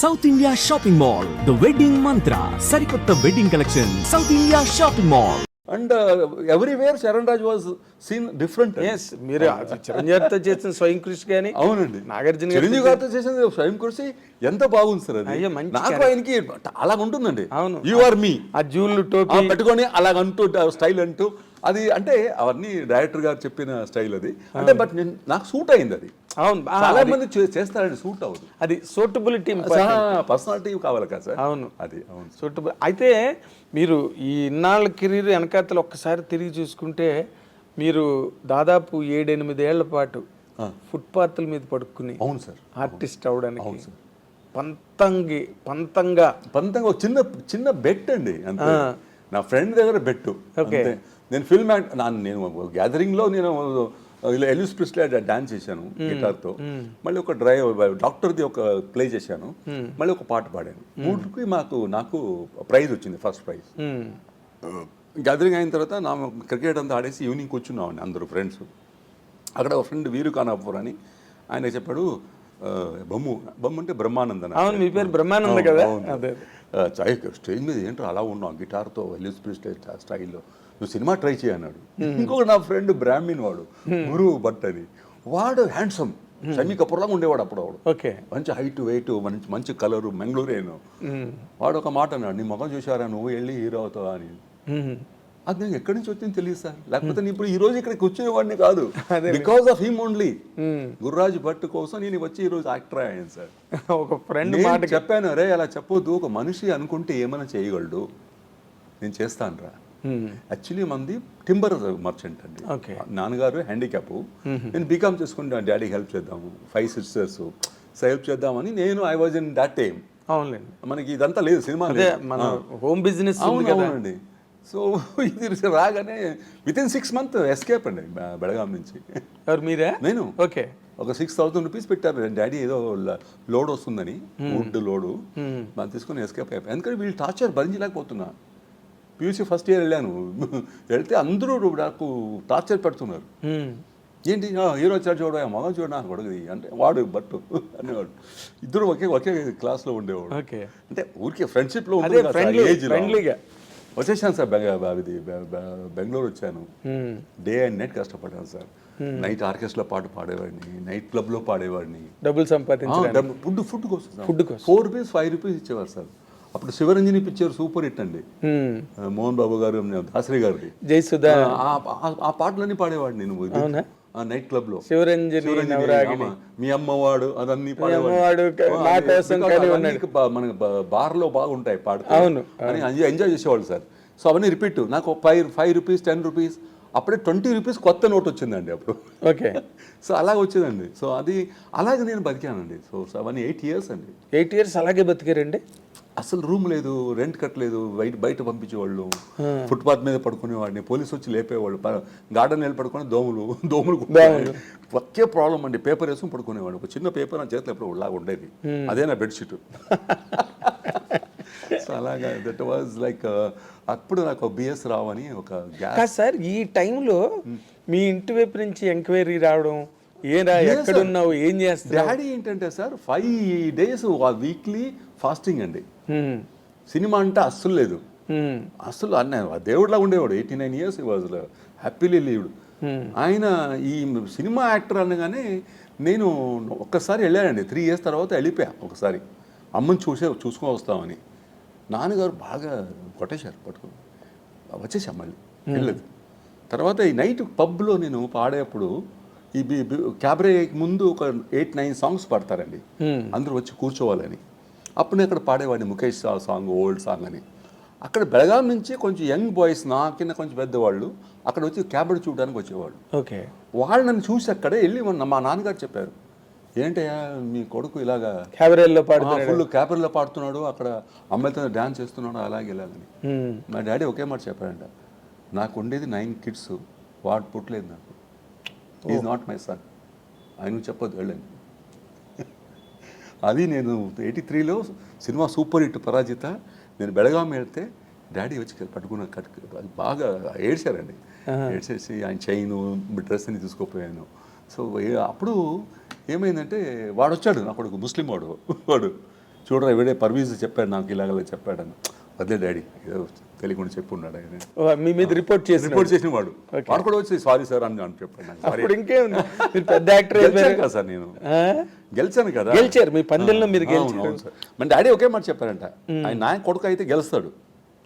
South India shopping mall the wedding Mantra సరికొత్త wedding collection South India shopping mall and everywhere Charan Raj was seen different yes మీరు చిరంజీవితో చేసిన స్వయం కృషి కానీ అవునండి. నాగార్జున గారితో చిరంజీవి గారితో చేసిన స్వయం కృషి ఎంత బాగుంది సార్ అది. నాకు ఆయనకి అలా ఉంటుందండి. అవును. యు ఆర్ మీ ఆ జూళ్ళు టోపీ. పెట్టుకొని అలాగ అంటూ స్టైల్ అంటూ అది అంటే అవన్నీ డైరెక్టర్ గారు చెప్పిన స్టైల్ అది. అంటే బట్ నేను నాకు సూట్ అయింది అది. అవును చాలా మంది చేస్తారండి సూట్ అవ్వదు. అది సూటబిలిటీ పర్సనాలిటీ కావాలి కదా సార్. అవును. అది అవును. సూటబుల్ అయితే మీరు ఈ ఇన్నాళ్ళ కెరీర్ వెనకాతలు ఒక్కసారి తిరిగి చూసుకుంటే మీరు దాదాపు ఏడెనిమిదేళ్ళ పాటు ఫుట్పాత్ల మీద పడుకుని అవును సార్. ఆర్టిస్ట్ అవడానికి పంతంగి పంతంగా. పంతంగా ఒక చిన్న చిన్న బెట్ అండి అంతే. నా ఫ్రెండ్ దగ్గర బెట్టు. అంతే. నేను ఫిల్మ్ యాక్ట్ నేను గ్యాదరింగ్లో నేను ఇలా ఎలిస్ ప్రిస్లే డాన్స్ చేశాను గిటార్తో మళ్ళీ ఒక డ్రైవ్ డాక్టర్ ది ఒక ప్లే చేశాను. మళ్ళీ ఒక పాట పాడాను. మూడుకి మాకు నాకు ప్రైజ్ వచ్చింది ఫస్ట్ ప్రైజ్. గ్యాదరింగ్ అయిన తర్వాత నా క్రికెట్ అంతా ఆడేసి ఈవినింగ్ కూర్చున్నామండి అందరూ ఫ్రెండ్స్. అక్కడ ఒక ఫ్రెండ్ వీరు కానాపూర్ అని ఆయన చెప్పాడు బొమ్ము బొమ్ము అంటే బ్రహ్మానంద నా అవును మీ పేరు. బ్రహ్మానంద కదా? స్టేజ్ మీద ఏంటో అలా ఉన్నావు గిటార్తో ఎలిస్ ప్రిస్టే స్టైల్లో. నువ్వు సినిమా ట్రై చేయి అన్నాడు. ఇంకొక నా ఫ్రెండ్ బ్రాహ్మిన్ వాడు గురు భట్ అని వాడు హ్యాండ్సమ్ షమీ కపూర్లాగా ఉండేవాడు అప్పుడు వాడు. ఓకే. మంచి హైట్ వెయిట్ మంచి మంచి కలరు మంగళూరేను వాడు ఒక మాట అన్నాడు నీ మొగం చూసారా నువ్వు? వెళ్ళి హీరో అవుతావా? అని. అది నాకు ఎక్కడి నుంచి వచ్చింది తెలియదు సార్. లేకపోతే నేను ఇప్పుడు ఈ రోజు ఇక్కడికి వచ్చేవాడిని కాదు. Because of him only Gurraju Bhat కోసం నేను వచ్చి ఈ రోజు యాక్టర్ అయ్యాను సార్. ఒక ఫ్రెండ్ నేను చెప్పాను రే అలా చెప్పొద్దు. ఒక మనిషి అనుకుంటే ఏమైనా చేయగలడు? నేను చేస్తాను రా యాక్చువల్లీ మంది టింబర్ మర్చెంట్ అండి. నాన్నగారు హ్యాండిక్యాప్ నేను బీకామ్ చేసుకుంటాను డాడీకి హెల్ప్ చేద్దాము ఫైవ్ సిస్టర్స్ హెల్ప్ చేద్దామని నేను I was in that time అవునులేండి. మనకి ఇదంతా లేదు సినిమా. మన. హోమ్ బిజినెస్ అవునండి. సో ఇది రాగానే with in six month escape అండి బె- బెళగాం నుంచి. ఎవరు మీరే? నేను. ఓకే ఒక సిక్స్ థౌసండ్ రూపీస్ పెట్టారు. డాడీ ఏదో లోడ్ వస్తుందని వుడ్ లోడు. మనం తీసుకుని ఎస్కేప్ అయిపోయి. ఎందుకంటే వీళ్ళు టార్చర్ భరించలేకపోతున్నా. పీయూసీ ఫస్ట్ ఇయర్ వెళ్ళాను. వెళ్తే అందరూ నాకు టార్చర్ పెడుతున్నారు. ఏంటి? హీరో వచ్చాడు చూడ మగం చూడ నాకు కొడుకుది అంటే వాడు బట్టు అనేవాడు. ఇద్దరు ఒకే ఒకే క్లాస్లో ఉండేవాడు. ఓకే. అంటే ఊరికే ఫ్రెండ్షిప్లో friendlyగా. వచ్చేసాను సార్ బెంగ ఇది బెంగళూరు వచ్చాను. డే అండ్ నైట్ కష్టపడ్డాను సార్. నైట్ ఆర్కెస్ట్రా పాట పాడేవాడిని నైట్ క్లబ్లో పాడేవాడిని. డబ్బులు సంపాదించడానికి. ఫుడ్ ఫుడ్ కోసం కోసం. ఫోర్ రూపీస్ ఫైవ్ రూపీస్ ఇచ్చేవారు సార్. అప్పుడు శివరంజని పిక్చర్ సూపర్ హిట్ అండి. మోహన్ బాబు గారు దాసరి గారిది. జై సుధా. ఆ, పాటలన్నీ పాడేవాడిని నేను? ఆ నైట్ క్లబ్లో. శివరంజని మీ అమ్మవాడు అదన్నీ ఉన్నాడు. మన బార్లో బాగుంటాయి పాడితే అవును, అని ఎంజాయ్ చేసేవాళ్ళు సార్. సో అవన్నీ రిపీట్. నాకు five five rupees ten rupees అప్పుడే ట్వంటీ రూపీస్ కొత్త నోట్ వచ్చిందండి అప్పుడు. ఓకే. సో అలాగ వచ్చేదండి. సో అది అలాగే నేను బతికానండి. సో అవన్నీ ఎయిట్ ఇయర్స్ అండి. ఎయిట్ ఇయర్స్ అలాగే బతికారండి? అసలు రూమ్ లేదు రెంట్ కట్టలేదు బయట బయట పంపించేవాళ్ళు ఫుట్పాత్ మీద పడుకునేవాడిని పోలీసు వచ్చి లేపేవాళ్ళు గార్డెన్ వెళ్ళి పడుకుని దోమలు దోమలు. ఒకే ప్రాబ్లం అండి. పేపర్ వేసుకుని పడుకునేవాడు. ఒక చిన్న పేపర్ నా చేతిలో ఎప్పుడు లాగా ఉండేది. అదే నా బెడ్షీట్ సో అలాగా దట్ వాజ్ లైక్ అప్పుడు నాకు బిఎస్ రావు అని ఒక సార్ ఈ టైంలో మీ ఇంటి వైపు నుంచి ఎంక్వైరీ రావడం ఏరా ఎక్కడున్నావు? ఏం డాడీ ఏంటంటే sir five days weekly fasting అండి. సినిమా అంటే అస్సలు లేదు. మ్మ్. అసలు అన్న దేవుడిలా ఉండేవాడు. Eighty nine years was happily lived ఆయన ఈ సినిమా యాక్టర్ అనగానే నేను ఒక్కసారి వెళ్ళానండి. త్రీ ఇయర్స్ తర్వాత వెళ్ళిపోయా ఒకసారి. అమ్మని చూసే చూసుకొని వస్తామని. నాన్నగారు బాగా కొట్టేశారు పట్టుకుని. వచ్చేసాం మళ్ళీ. వెళ్ళలేదు తర్వాత ఈ నైట్ పబ్లో నేను పాడేప్పుడు ఈ క్యాబరే ముందు ఒక ఎయిట్ నైన్ సాంగ్స్ పాడతారండి. అందరూ వచ్చి కూర్చోవాలని. అప్పుడు నేను అక్కడ పాడేవాడిని ముఖేష్ సాంగ్ ఓల్డ్ సాంగ్ అని. అక్కడ బెళగాం నుంచి కొంచెం యంగ్ బాయ్స్ నా కింద కొంచెం పెద్దవాళ్ళు అక్కడ వచ్చి క్యాబరెట్ చూడడానికి వచ్చేవాళ్ళు. ఓకే. వాళ్ళు నన్ను చూసి అక్కడే వెళ్ళి మొన్న మా నాన్నగారు చెప్పారు ఏంటయ్యా మీ కొడుకు ఇలాగా క్యాబరేల్లో పాడుతున్నాడు. ఫుల్ క్యాబరెల్లో పాడుతున్నాడు అక్కడ అమ్మాయితో డ్యాన్స్ చేస్తున్నాడు అలాగే ఇలాగని. మా డాడీ ఒకే మాట చెప్పారంట నాకు ఉండేది నైన్ కిడ్స్ వాడు పుట్టలేదు నాకు. ఈజ్ నాట్ మై సన్ ఆయన చెప్పొద్దు వెళ్ళండి. అది నేను ఎయిటీ త్రీలో సినిమా సూపర్ హిట్ పరాజిత. నేను బెళగాం వెళ్తే డాడీ వచ్చి పట్టుకున్న కట్ అది బాగా ఏడ్చారండి. ఏడ్చేసి ఆయన చైను డ్రెస్ అని తీసుకుపోయాను. సో అప్పుడు ఏమైందంటే వాడు వచ్చాడు నా కొడుకు ముస్లిం వాడు. వాడు చూడరా ఎవడే పర్వీజ్ చెప్పాడు నాకు ఇలాగలా చెప్పాడని. అదే డాడీ ఏదో తెలియకుండా చెప్పి ఉన్నాడు ఆయన మీ మీద రిపోర్ట్ చేసి రిపోర్ట్ చేసిన వాడు వాడు కూడా వచ్చి సారీ సార్ అని అని చెప్పాడు మీరు పెద్ద యాక్టర్ కదా సార్ నేను. గెలిచాను కదా. గెలిచారు. మీ పందెంలో మీరు గెలిచారు. మన డాడీ ఒకే మాట చెప్పారంట. ఆయన నా కొడుకు అయితే గెలుస్తాడు.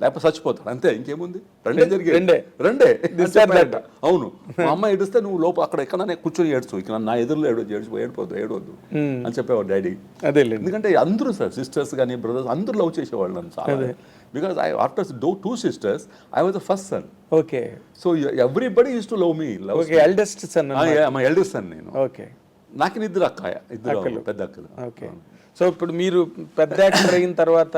లేకపోతే చచ్చిపోతాడు. అంతే ఇంకేముంది? రెండే జరిగి రెండే. రెండే. అవును. మా అమ్మ ఏడుస్తే నువ్వు లోపల అక్కడ ఎక్కడనే కూర్చొని ఏడ్చు ఇక్కడ నా ఎదురులో ఏడు ఏడ్చు ఏడిపోద్దు ఏడవద్దు. అని చెప్పేవాడు డాడీ. అదేలేండి. ఎందుకంటే అందరూ సార్ సిస్టర్స్ కానీ బ్రదర్స్ అందరూ లవ్ చేసేవాళ్ళు నన్ను చాలా. Because I after do two sisters I was the first son okay so everybody used to love me love okay eldest son మా ఎల్డెస్ట్ సన్ నేను. ఓకే నాకు ఇద్దరు అక్కాయ ఇద్దరు పెద్ద అక్కలు. ఓకే సో ఇప్పుడు మీరు పెద్ద యాక్టర్ అయిన తర్వాత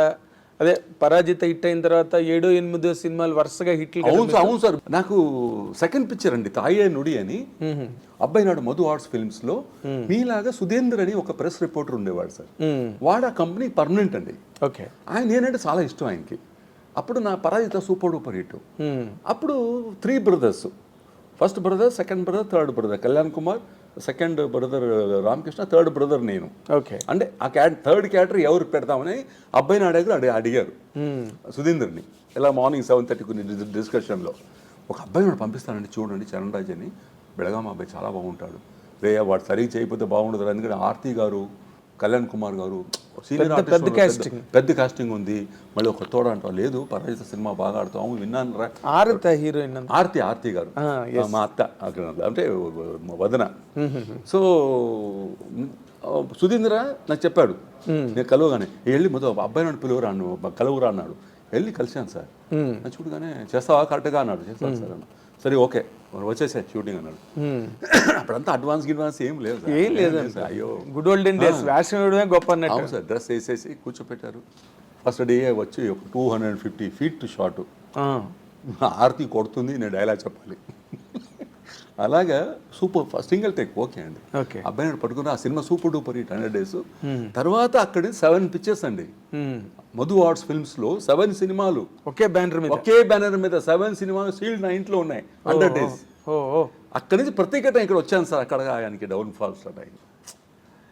అదే పరాజిత హిట్ అయిన తర్వాత ఏడో ఎనిమిదో సినిమాలు వరుసగా హిట్లు కదా అవును సార్ అవును సార్. నాకు సెకండ్ పిక్చర్ అండి తాయే నుడి అని. అబ్బాయి నాడు మధు ఆర్ట్స్ ఫిల్మ్స్లో మీలాగా సుధేందర్ అని ఒక ప్రెస్ రిపోర్టర్ ఉండేవాడు సార్. వాడు ఆ కంపెనీ పర్మనెంట్ అండి. ఓకే. ఆయన నేనంటే చాలా ఇష్టం ఆయనకి. అప్పుడు నా పరాజిత సూపర్ డూపర్ హిట్. అప్పుడు three brothers first brother second brother third brother Kalyan Kumar second brother Ramakrishna third brother నేను. ఓకే అంటే ఆ క్యాట్ థర్డ్ క్యాటర్ ఎవరు పెడతామని అబ్బాయిని అడిగారు అడి అడిగారు. మ్మ్. సుధీందర్ని. ఇలా మార్నింగ్ సెవెన్ థర్టీ కొన్ని డిస్కషన్లో ఒక అబ్బాయి వాడు పంపిస్తానండి చూడండి చరణ్ రాజ్ అని బెళగాం అబ్బాయి చాలా బాగుంటాడు. రే వాడు సరిగ్గా చేయకపోతే బాగుండదు ఎందుకంటే ఆర్తి గారు కళ్యాణ్ కుమార్ గారు సీనియర్ పెద్ద- పెద్ద casting. పెద్ద కాస్టింగ్ ఉంది. మళ్ళీ ఒక తోడ అంటావు లేదు పరాజిత సినిమా బాగా ఆడుతావు విన్నాను రా. ఆరుత హీరోయిన్ ఆర్తి ఆర్తి గారు. మా అత్త అంటే వదన. సో సుధీంద్ర నాకు చెప్పాడు. నేను కలవగానే వెళ్ళి మొదలు అబ్బాయి నన్ను పిలువరా కలవరా అన్నాడు. వెళ్ళి కలిశాను సార్. చూడగానే చేస్తావా? కరెక్ట్గా? అన్నాడు. చేస్తాను సార్ అన్న సరే ఓకే. మరి వచ్చేసా షూటింగ్ అన్నాడు. అప్పుడంతా అడ్వాన్స్ గిడ్వాన్స్ ఏం లేదు. ఏం లేదు. అయ్యో. గుడ్ ఓల్డెన్ డేస్ వేషం వేయడమే గొప్ప అన్నట్టు. అవును సార్. డ్రెస్ వేసేసి కూర్చోపెట్టారు. ఫస్ట్ డే వచ్చి ఒక two hundred fifty feet shot. Aarti కొడుతుంది నేను డైలాగ్ చెప్పాలి. అలాగా super first single take okay అండి. ఓకే. అబ్బాయి పట్టుకున్న ఆ cinema super duper hit hundred days. తర్వాత అక్కడ సెవెన్ పిక్చర్స్ అండి. మధు ఆర్ట్స్ ఫిల్మ్స్లో సెవెన్ సినిమాలు. ఒకే బ్యానర్ మీద? ఒకే బ్యానర్ మీద సెవెన్ సినిమాలు సీల్డ్ నా ఇంట్లో ఉన్నాయి హండ్రెడ్ డేస్. అక్కడి నుంచి ప్రత్యేకత ఇక్కడ వచ్చాను సార్ అక్కడ ఆయనకి డౌన్ ఫాల్ స్టార్ట్ అయింది